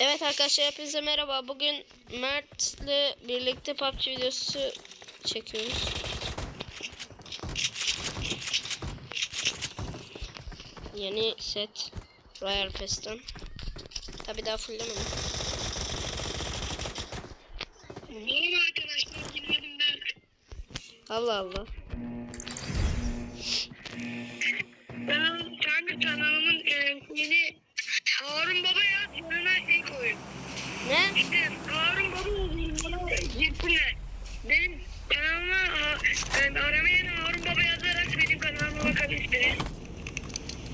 Evet arkadaşlar hepinize merhaba. Bugün Mert'le birlikte PUBG videosu çekiyoruz. Yeni set Royal Fest'ten. Tabi daha fulllemedim. Merhaba arkadaşlar. Allah Allah.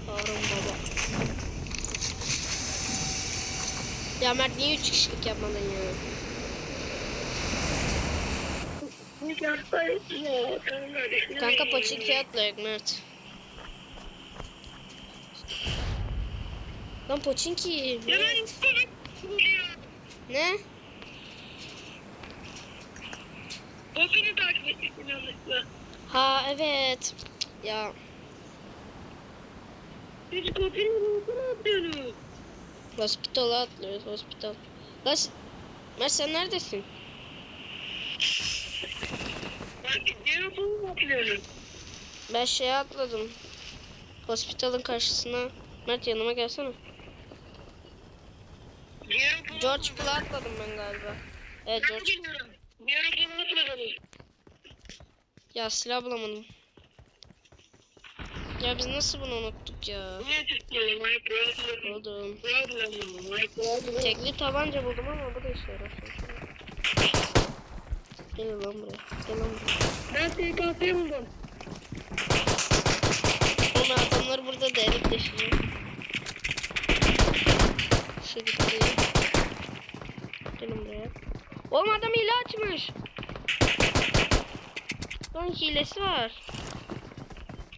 Harun Baba. Ya Mert niye 3 kişilik yapmadın ya? Kanka paçı atlayak Mert. Lan istedim. Ya. Ne? O beni takip yanlışlıkla. Ha evet. Ya Hiç kopyanın okula atlıyorsunuz. hospitala atlıyoruz hospital. Lan s- Mert sen neredesin? Bak okula mı atlıyorsunuz? Ben şeye atladım. Hospitalın karşısına. Mert yanıma gelsene. George Pool'a atladım ben galiba. Evet George. geliyorum. Diğer okula atladınız. Ya silah bulamadım. Ya biz nasıl bunu unuttuk ya? Problem. Tekli tabanca buldum ama bu da işe yarar. Gel lan buraya. Gel lan buraya. Ben TKT buldum. Oğlum adamlar burada delik deşiyor. Şu gitti. Gelin buraya. Oğlum adam hile açmış. Lan hilesi var.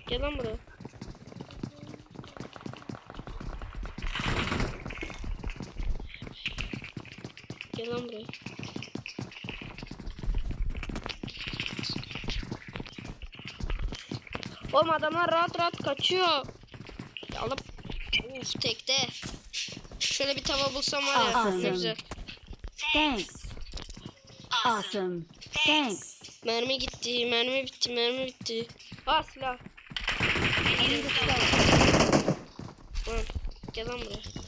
Gel lan buraya. Gel lan buraya. Oğlum adamlar rahat rahat kaçıyor. Alıp uf tekte. Şöyle bir tava bulsam var ya Awesome. ne güzel. Thanks. Awesome. Thanks. Mermi gitti, mermi bitti, mermi bitti. Aa silah. Gel lan buraya.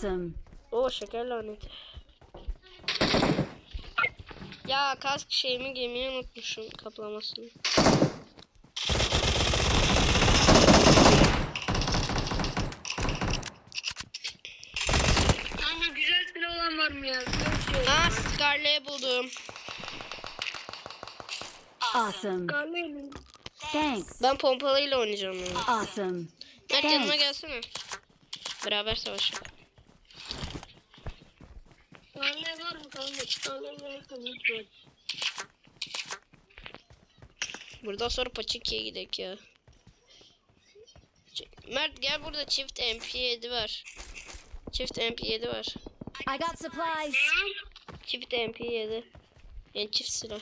Awesome. Oo şeker laneti. Ya kask şeyimi giymeyi unutmuşum kaplamasını. Kanka güzel silah olan var mı ya? Aa Scarlet'i buldum. Awesome. Karnıyım. Thanks. Ben pompalıyla oynayacağım yani. Awesome. Mert yanıma gelsene. Beraber savaşalım. Karnı var mı kanka? Karnı varsa lütfen. Buradan sonra Paçiki'ye gidelim ya. Mert gel burada çift MP7 var. Çift MP7 var. I got supplies. Çift MP7. Yani çift silah.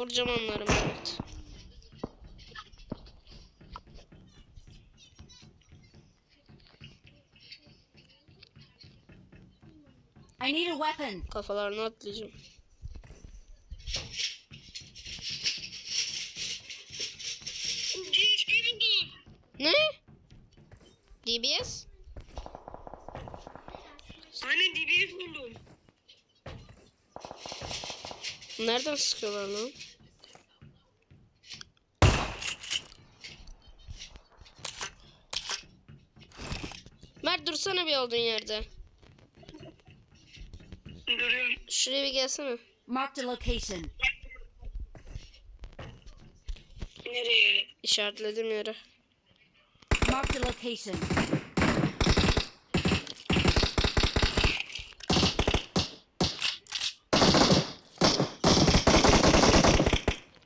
Vuracağım onları Mert. I need a weapon. Kafalarına atlayacağım. Ne? DBS? Anne DBS buldum. Nereden sıkıyorlar lan? Mert dursana bir olduğun yerde. Duruyorum. Şuraya bir gelsene. Marked a location. Nereye? İşaretledim yere. Marked a location.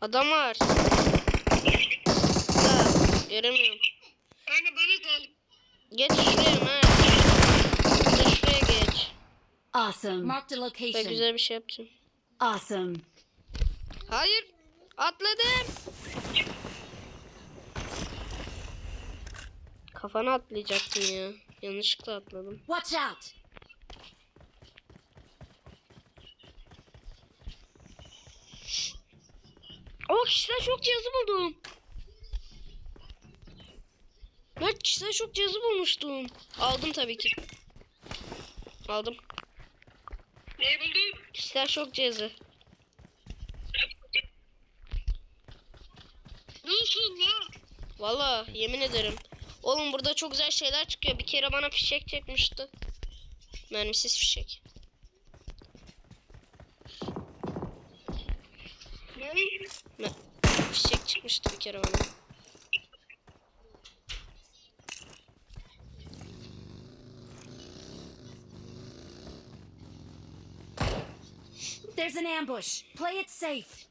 Adam var. Ha, göremiyorum. Kanka bana sal. Geç şuraya Mert. Awesome. Marked a Ben location. güzel bir şey yapacağım. Awesome. Hayır. Atladım. Kafana atlayacaktım ya. Yanlışlıkla atladım. Watch out. Oh kişisel şok cihazı buldum. Mert kişisel şok cihazı bulmuştum. Aldım tabii ki. Aldım. Ne buldun? Kişisel şok cihazı. Nasıl ya? Valla yemin ederim. Oğlum burada çok güzel şeyler çıkıyor. Bir kere bana fişek çekmişti. Mermisiz fişek. Ne? Fişek çıkmıştı bir kere bana. There's an ambush. Play it safe.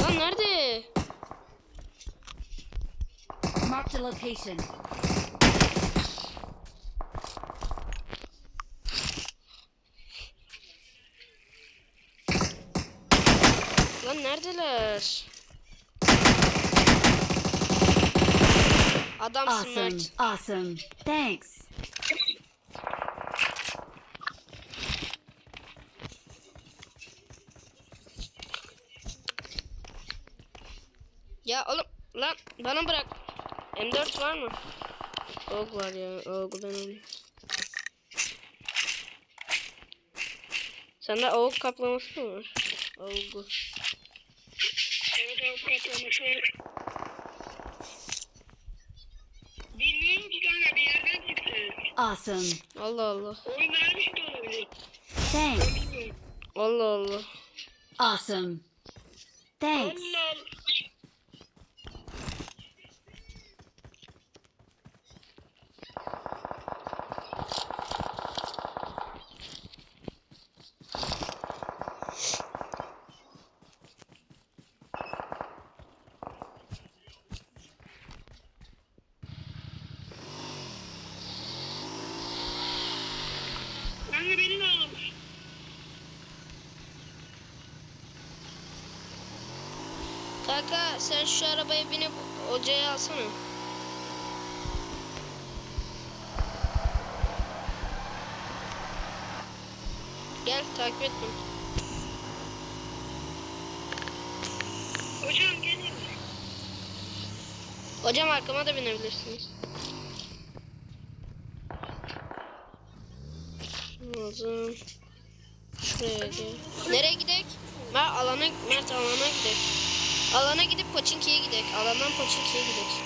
Lan nerede? Marked a location. Lan neredeler? Adamsın Awesome. Mert. Awesome. Thanks. Ya oğlum lan bana bırak. M4 var mı? Og var ya. Og'u ben alayım. Sende og kaplaması mı var? Og'u. Evet avukatlamış var. Bilmiyorum ki kanka bir yerden çıktı. Awesome. Allah Allah. Oyun vermiş de olabilir. Thanks. Allah Allah. Awesome. Thanks. Allah Allah. Kanka beni de almış. Kanka sen şu arabaya binip hocayı alsana. Gel takip et beni. Hocam gelin. Hocam arkama da binebilirsiniz. Lazım. Şuraya gel. Nereye gidek? Mert alana, Mert alana gidek. Alana gidip Poçinki'ye gidek. Alandan Poçinki'ye gidek.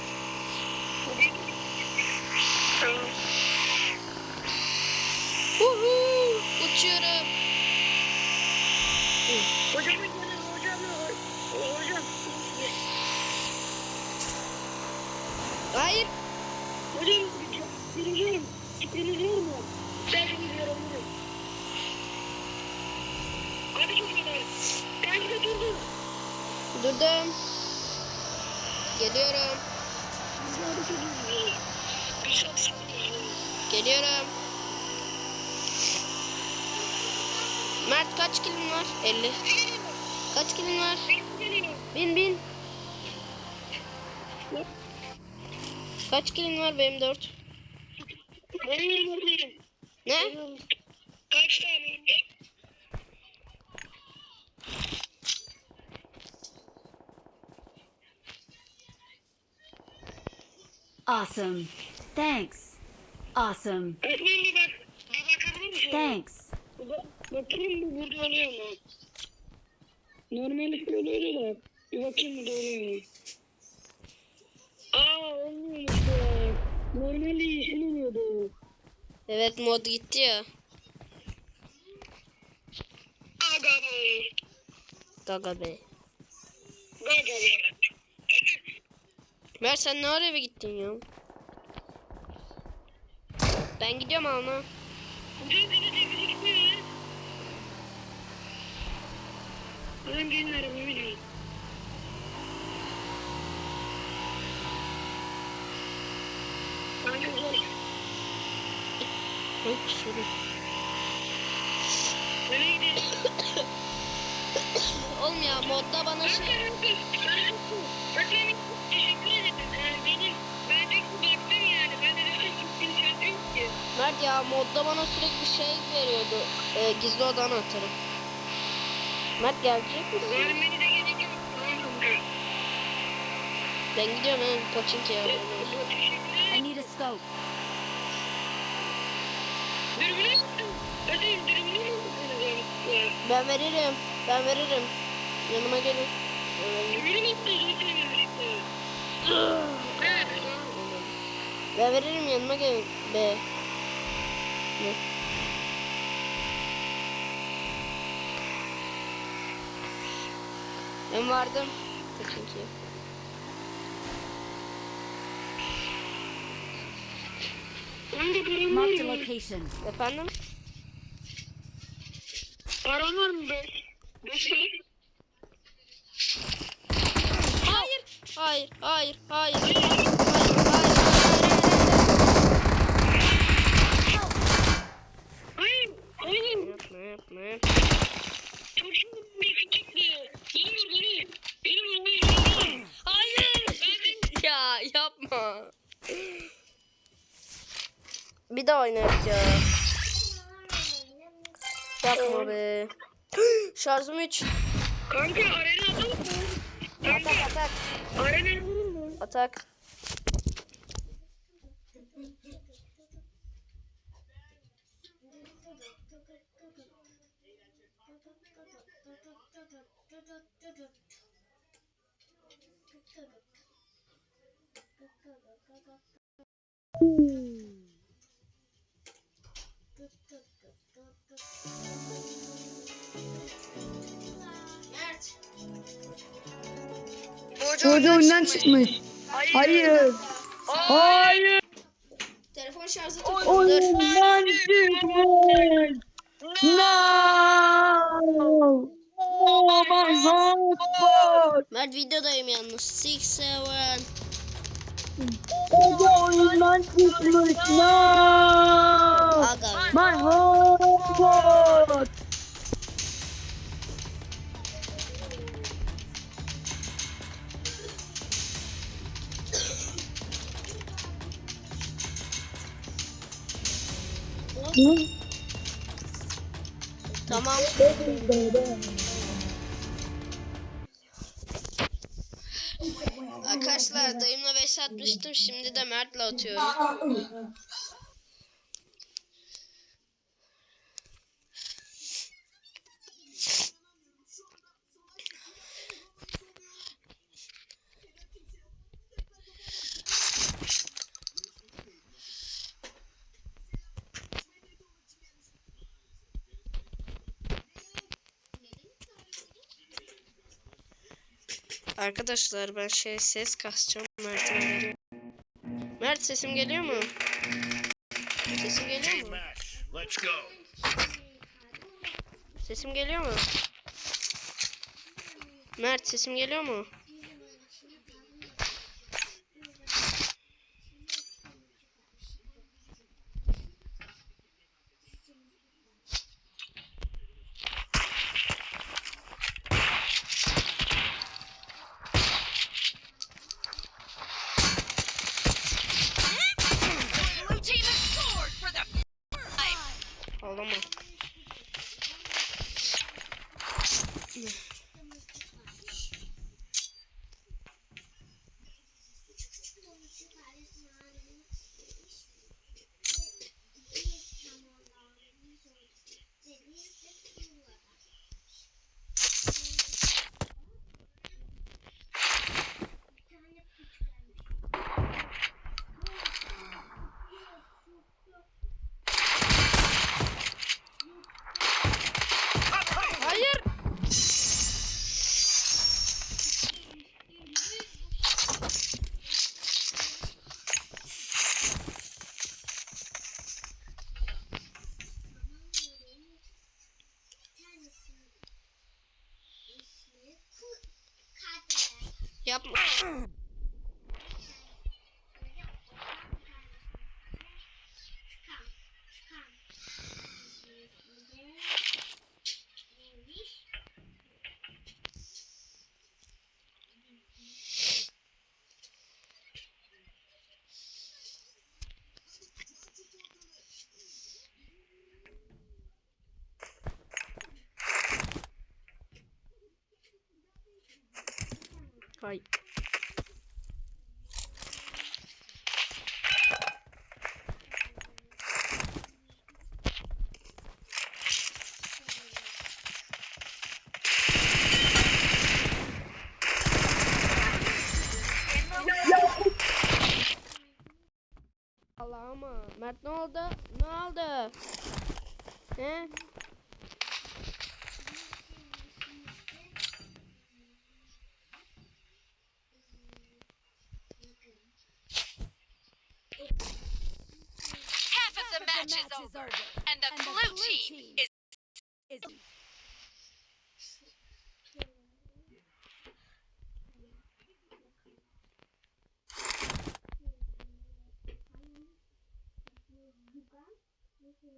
Uhu, uçuyorum. Hocam hocam. Hocam. Hayır. Hocam bilmiyorum. Bilmiyorum mu? Ben bilmiyorum. Hadi çocuklar. Ben de durdum. Durdum. Geliyorum. Geliyorum. Mert kaç kilin var? 50. Kaç kilin var? Bin bin. Kaç kilin var benim 4. Benim buradayım. Ne? Kaç tane? Awesome. Thanks. Awesome. Öğretmenim bir bak. Bir bakabilir misin? Thanks. Ba- bakayım bu burada oluyor mu? Normalde böyle oluyor da. Bir bakayım burada oluyor mu? Aa olmuyormuş ya. Normalde yeşil oluyordu. Evet mod gitti ya. Aga be. Gaga be. Gaga be. Mert sen ne ara eve gittin Deniyorum. Ben gidiyorum alma. Bugün beni de gözükmüyor. Ben gelin arabamı bineyim. Ben de zor. Çok sorun. Nereye gidelim? Oğlum ya modda bana şey... Bakın bakın. Bakın. Mert ya modda bana sürekli şey veriyordu. Ee, gizli odan atarım. Mert gelecek misin? Beni de gelecek. Ben gidiyorum Pochinki'ye abone ol. Teşekkürler. I need a scope. Yaptım. Ödeyim dürümünü mü? Ben veririm. Ben veririm. Yanıma gelin. Evet. Dürümünü mü. Ben veririm yanıma gelin. Be mı? Ben vardım. Çünkü. Mark the location. Efendim? Paran mı be? Beşi. Hayır, hayır, hayır. hayır. Bir daha oynarız ya. Yapma be. Şarjım 3. Kanka arena atalım mı? Kanka Atak atak. arena atalım mı? Atak. Hoca oyundan çıkmış. Hayır. Hayır. Telefon şarjı takılı. Dur. Oyundan çıkmış. No. Oh my god. Mert videodayım yalnız. 6 7. Hoca oyundan çıkmış. No. Arkadaşlar dayımla 5 atmıştım. Şimdi de Mert'le atıyorum. Arkadaşlar ben şey ses kasacağım Mert'e. Mert sesim geliyor mu? Sesim geliyor mu? Let's go. Sesim geliyor mu? Mert sesim geliyor mu? Hay. Allah'ıma. Mert ne oldu? Ne oldu? He?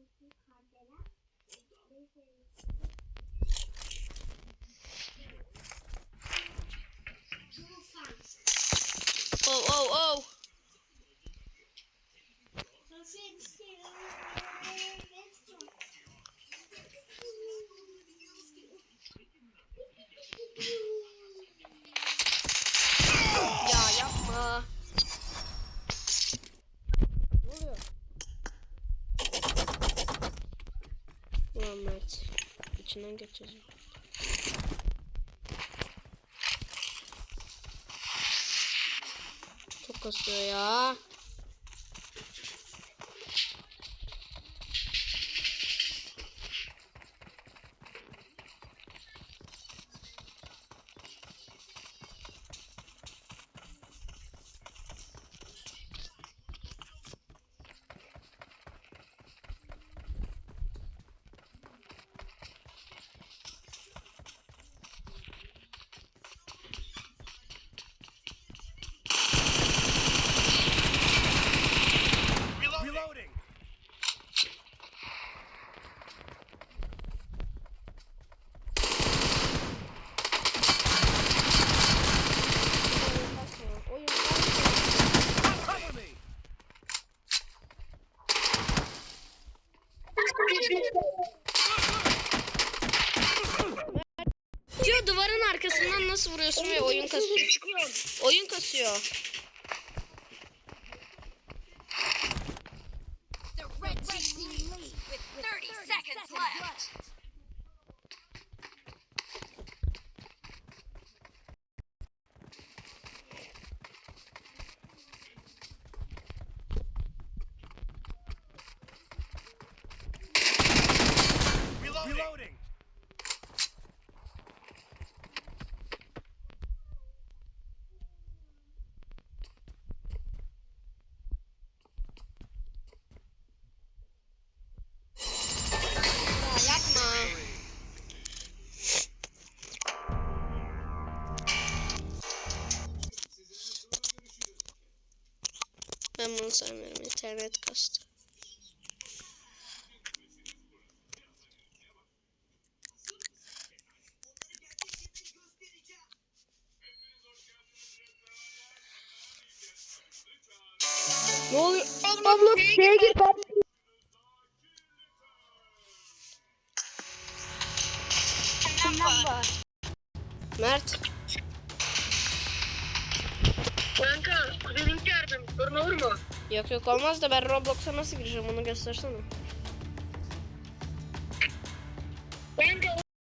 Thank you. Geçeceğiz. Çok ya. Oyun Bunu sevmiyorum. İnternet kastı. Ne oluyor? Abla şeye gir. Mert. Sorun olur mu? Yok yok olmaz da ben Roblox'a nasıl gireceğim onu göstersene. Kanka